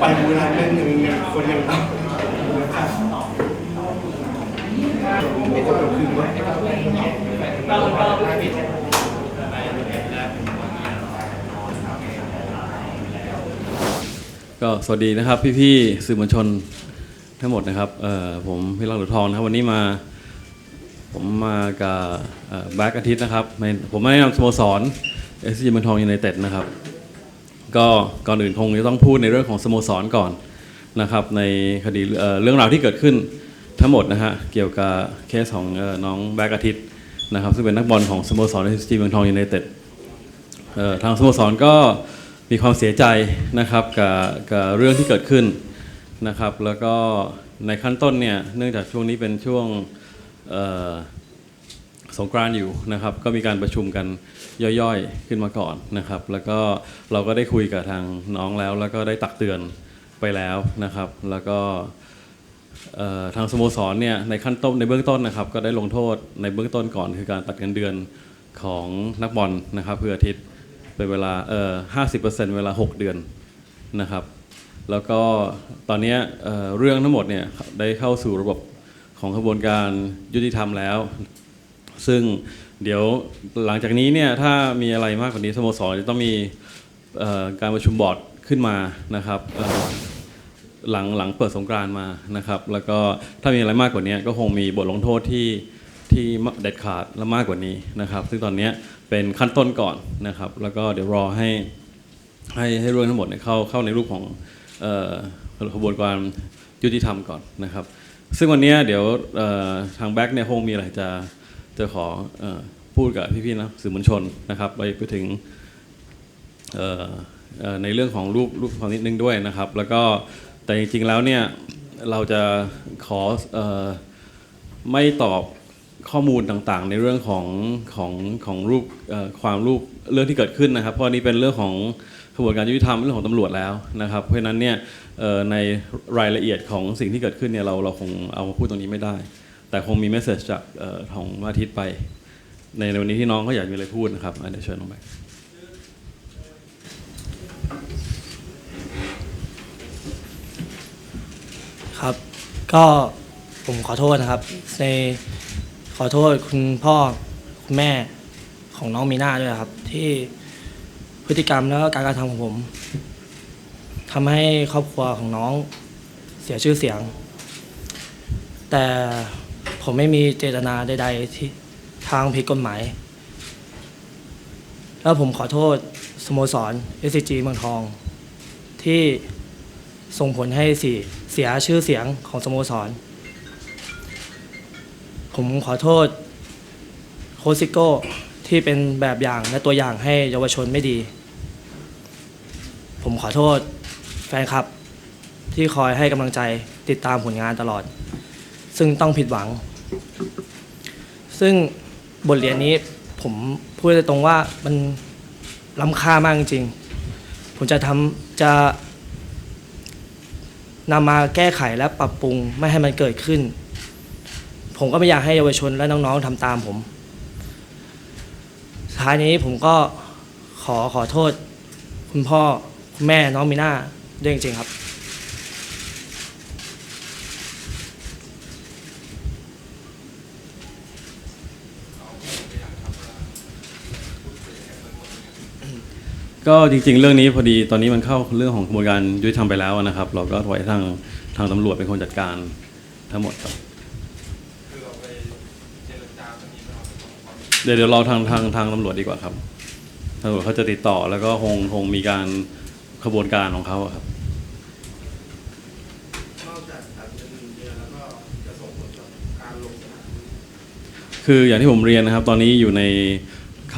ไปเวลาเล่นยังยังคนยังเอานะครับไม่ต้องคืนว่าก็สวัสดีนะครับพี่ๆสื่อมวลชนทั้งหมดนะครับผมพิรักหลุดทองนะครับวันนี้มาผมมากับแบ็กอาทิตย์นะครับไม่ผมมาแนะนำสโมสรเอสซีเมืองทองยูไนเต็ดนะครับ ก็ก่อนอื่นคงจะต้องพูดในเรื่องของสโมสรก่อนนะครับในคดีเรื่องราวที่เกิดขึ้นทั้งหมดนะฮะเกี่ยวกับเคสของน้องแบ็กอาทิตย์นะครับซึ่งเป็นนักบอลของสโมสรเอสซีเมืองทองยูไนเต็ดทางสโมสรก็มีความเสียใจนะครับกับกับเรื่องที่เกิดขึ้นนะครับแล้วก็ในขั้นต้นเนี่ยเนื่องจากช่วงนี้เป็นช่วง สงกรานอยู่นะครับ ก็มีการประชุมกันย่อยๆขึ้นมาก่อนนะครับ แล้วก็เราก็ได้คุยกับทางน้องแล้ว แล้วก็ได้ตักเตือนไปแล้วนะครับ แล้วก็ทางสโมสรเนี่ยในขั้นต้นในเบื้องต้นนะครับ ก็ได้ลงโทษในเบื้องต้นก่อนคือการตัดเงินเดือนของนักบอลนะครับเพื่ออาทิตย์เป็นเวลาเอ่อห้าสิบเปอร์เซ็นต์เวลา6เดือนนะครับ แล้วก็ตอนนี้ยเอ่อเรื่องทั้งหมดเนี่ยได้เข้าสู่ระบบของกระบวนการยุติธรรมแล้ว ซึ่งเดี๋ยวหลังจากนี้เนี่ยถ้ามีอะไรมากกว่านี้สโมสรจะต้องมีการประชุมบอร์ดขึ้นมานะครับหลังหลังเปิดสงกรานมานะครับ แล้วก็ถ้ามีอะไรมากกว่านี้ก็คงมีบทลงโทษที่ที่เด็ดขาดและมากกว่านี้นะครับ ซึ่งตอนนี้เป็นขั้นต้นก่อนนะครับ แล้วก็เดี๋ยวรอให้ให้ให้เรื่องทั้งหมดเข้าเข้าในรูปของกระบวนการยุติธรรมก่อนนะครับ ซึ่งวันนี้เดี๋ยวทางแบ็กเนี่ยคงมีอะไรจะ จะขออพูดกับพี่ๆนะสื่อมวลชนนะครับไปไปถึงในเรื่องของรูปรูปความนิดนึงด้วยนะครับ แล้วก็แต่จริงๆแล้วเนี่ยเราจะขออไม่ตอบข้อมูลต่างๆ ในเรื่องของของของรูปความรูปเรื่องที่เกิดขึ้นนะครับ เพราะนี้เป็นเรื่องของกระบวนการยุติธรรมเรื่องของตำรวจแล้วนะครับ เพราะฉะนั้นเนี่ยในรายละเอียดของสิ่งที่เกิดขึ้นเนี่ยเราเราคงเอามาพูดตรงนี้ไม่ได้ แต่คงมีเมสเซจจากออของอาทิตย์ไป ในวันนี้ที่น้องก็อยากมีอะไรพูดนะครับเดี๋ยวเชิญน้องแบงค์ครับ ก็ผมขอโทษนะครับ ในขอโทษคุณพ่อคุณแม่ของน้องมีนาด้วยครับ ที่พฤติกรรมแล้วก็การกระทำของผมทำให้ครอบครัวของน้องเสียชื่อเสียง แต่ ผมไม่มีเจตนาใด ๆ ที่ทางผิดกฎหมาย แล้วผมขอโทษสโมสร SCG เมืองทอง ที่ส่งผลให้เสียเสียชื่อเสียงของสโมสร ผมขอโทษโคชซิโก้ที่เป็นแบบอย่างและตัวอย่างให้เยาวชนไม่ดี ผมขอโทษแฟนคลับที่คอยให้กำลังใจติดตามผลงานตลอด ซึ่งต้องผิดหวัง ซึ่งบทเรียนนี้ผมพูดตรงว่ามันล้ำค่ามากจริงๆผมจะทำจะนำมาแก้ไขและปรับปรุงไม่ให้มันเกิดขึ้น ผมก็ไม่อยากให้เยาวชนและน้องๆทำตามผมท้ายนี้ผมก็ขอขอโทษ คุณพ่อ คุณแม่น้องมีน่าด้วยจริงๆครับ ก็จริงๆ เรื่องนี้พอดีตอนนี้มันเข้าเรื่องของกระบวนการยุติธรรมไปแล้วนะครับ เราก็ไว้ทางทางตำรวจเป็นคนจัดการทั้งหมดครับเดี๋ยวเดี๋ยวรอทางทางทางตำรวจดีกว่าครับตำรวจเขาจะติดต่อแล้วก็คงคงมีการขบวนการของเขาอะครับนอกจากตัดเงินเดือนแล้วก็จะส่งผลต่อการลงสนามคืออย่างที่ผมเรียนนะครับ ตอนนี้อยู่ใน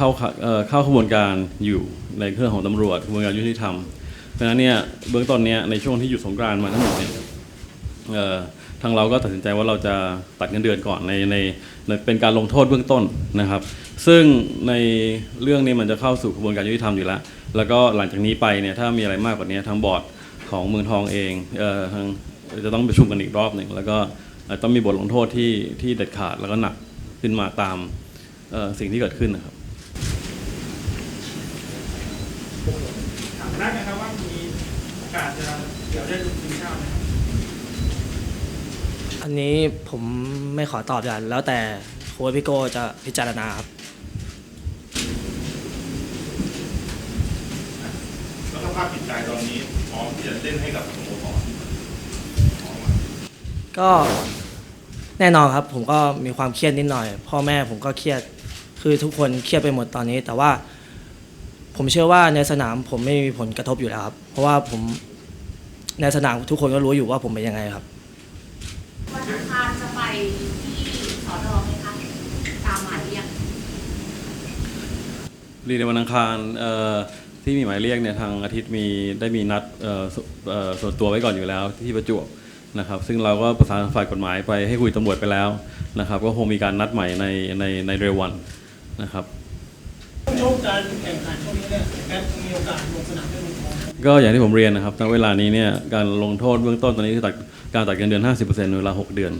เข้าเอ่อเข้าขบวนการอยู่ในเครื่องของตำรวจกระบวนการยุติธรรม เพราะฉะนั้นเนี่ยเบื้องต้นเนี่ยในช่วงที่หยุดสงกรานต์มาทั้งหมดเนี่ยเอ่อทางเราก็ตัดสินใจว่าเราจะตัดเงินเดือนก่อนในในในเป็นการลงโทษเบื้องต้นนะครับ ซึ่งในเรื่องนี้มันจะเข้าสู่กระบวนการยุติธรรมอยู่แล้ว แล้วก็หลังจากนี้ไปเนี่ยถ้ามีอะไรมากกว่านี้ทางบอร์ดของเมืองทองเองเอ่อทางจะต้องประชุมกันอีกรอบหนึ่งแล้วก็ต้องมีบทลงโทษที่ที่เด็ดขาดแล้วก็หนักขึ้นมาตามสิ่งที่เกิดขึ้นนะครับ ถามได้ไหมครับว่ามีกาสจะเดี๋ยวได้ลงทีมชาติไหมครับอันนี้ผมไม่ขอตอบอย่างแล้วแต่โค้ชพี่โก้จะพิจารณาครับ แล้วสภาพจิตใจตอนนี้พร้อมที่จะเล่นให้กับสโมสรพร้อมไหมก็แน่นอนครับ ผมก็มีความเครียดนิดหน่อย พ่อแม่ผมก็เครียดคือทุกคนเครียดไปหมดตอนนี้ แต่ว่า ผมเชื่อว่าในสนามผมไม่มีผลกระทบอยู่แล้วครับ เพราะว่าผมในสนามทุกคนก็รู้อยู่ว่าผมเป็นยังไงครับ วันอังคารจะไปที่สอนอไหมคะตามหมายเรียกรีในวันอังคารเอ่อที่มีหมายเรียกเนี่ยทางอาทิตย์มีได้มีนัดเอ่อสเอ่อส่วนตัวไว้ก่อนอยู่แล้วที่ประจวบนะครับ ซึ่งเราก็ประสานฝ่ายกฎหมายไปให้คุยตำรวจไปแล้วนะครับ ก็คงมีการนัดใหม่ในในในเร็ววันนะครับช่วง การแข่งขันช่วงนี้เนี่ยแมทมีโอกาสลงสนามได้ไหมครับก็อย่างที่ผมเรียนนะครับณเวลานี้เนี่ยการลงโทษเบื้องต้นตอนนี้คือตัดการตัดเงินเดือน 50%ในเวลา 6 เดือน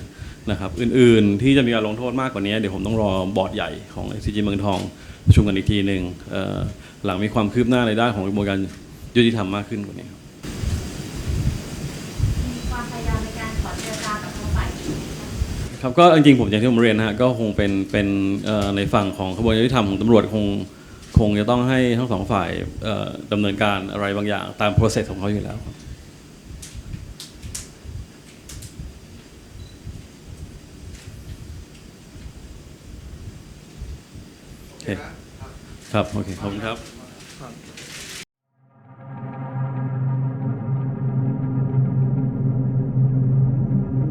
นะครับอื่นๆที่จะมีการลงโทษมากกว่านี้เดี๋ยวผมต้องรอบอร์ดใหญ่ของ SCG เมืองทองประชุมกันอีกทีหนึ่งเอ่อหลังมีความคืบหน้าในด้านของกระบวนการยุติธรรมมากขึ้นกว่านี้ครับมีความพยายามในการขอเจรจากับทางฝ่ายหญิงไหมคะ ครับก็จริงๆผมอย่างที่ผมเรียนนะฮะก็คงเป็นเป็นเอ่อในฝั่งของกระบวนการยุติธรรมของตำรวจคง คงจะต้องให้ทั้งสองฝ่ายเอ่อดำเนินการอะไรบางอย่างตาม process ของเขาอยู่แล้วครับโอเคครับ โอเค ขอบคุณครับ